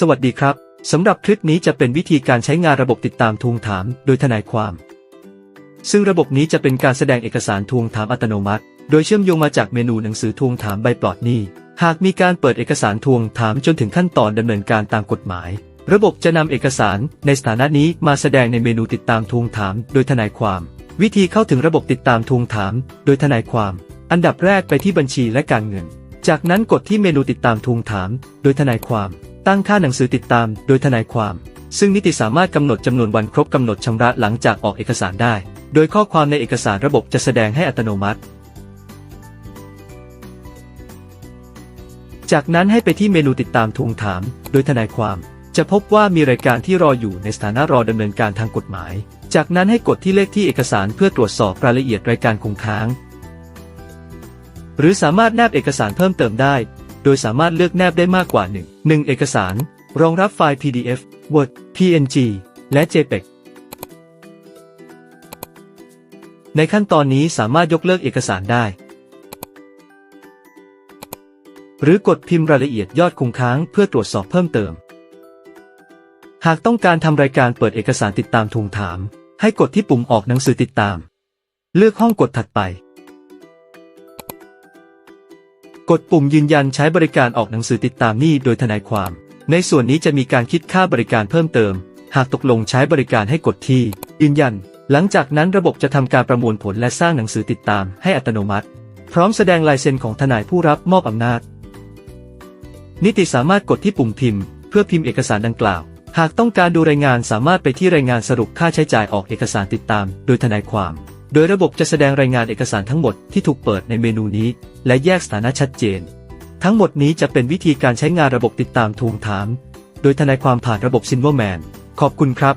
สวัสดีครับ สำหรับคลิปนี้จะเป็นวิธีการใช้งานระบบติดตามทวงถาม โดยทนายความ ซึ่งระบบนี้จะเป็นการแสดงเอกสารทวงถามอัตโนมัติ โดยเชื่อมโยงมาจากเมนูหนังสือทวงถามใบปลอดหนี้ หากมีการเปิดเอกสารทวงถามจนถึงขั้นตอนดำเนินการตามกฎหมาย ระบบจะนำเอกสารในสถานะนี้มาแสดงในเมนูติดตามทวงถาม โดยทนายความ วิธีเข้าถึงระบบติดตามทวงถาม โดยทนายความ อันดับแรกไปที่บัญชีและการเงิน จากนั้นกดที่เมนูติดตามทวงถาม โดยทนายความ ตั้งค่าหนังสือติดตาม โดยทนายความ ซึ่งนิติสามารถกำหนดจำนวนวันครบกำหนดชำระหลังจากออกเอกสารได้ โดยข้อความในเอกสารระบบจะแสดงให้อัตโนมัติ จากนั้นให้ไปที่เมนูติดตามทวงถาม โดยทนายความ จะพบว่ามีรายการที่รออยู่ในสถานะรอดำเนินการทางกฎหมาย จากนั้นให้กดที่เลขที่เอกสารเพื่อตรวจสอบรายละเอียดรายการคงค้าง หรือสามารถแนบเอกสารเพิ่มเติมได้ โดยสามารถเลือกแนบได้มากกว่า 1 1 เอกสาร รองรับไฟล์ PDF Word PNG และ JPEG ในขั้นตอนนี้สามารถยกเลิกเอกสารได้ หรือกดพิมพ์รายละเอียดยอดคงค้างเพื่อตรวจสอบเพิ่มเติม หากต้องการทำรายการเปิดเอกสารติดตามทวงถาม ให้กดที่ปุ่มออกหนังสือติดตาม เลือกห้องกดถัดไป กดปุ่มยืนยันใช้บริการออกหนังสือติดตามหนี้โดยทนายความ ในส่วนนี้จะมีการคิดค่าบริการเพิ่มเติม หากตกลงใช้บริการให้กดที่ ยืนยัน หลังจากนั้นระบบจะทำการประมวลผลและสร้างหนังสือติดตามให้อัตโนมัติ พร้อมแสดงลายเซ็นของทนายผู้รับมอบอำนาจ นิติสามารถกดที่ปุ่มพิมพ์ เพื่อพิมพ์เอกสารดังกล่าว หากต้องการดูรายงานสามารถไปที่รายงานสรุปค่าใช้จ่ายออกเอกสารติดตาม โดยทนายความ โดยระบบจะแสดงรายงานเอกสารทั้งหมดที่ถูกเปิดในเมนูนี้ และแยกสถานะชัดเจน ทั้งหมดนี้จะเป็นวิธีการใช้งานระบบติดตามทวงถาม โดยทนายความผ่านระบบซินเวอร์แมนขอบคุณครับ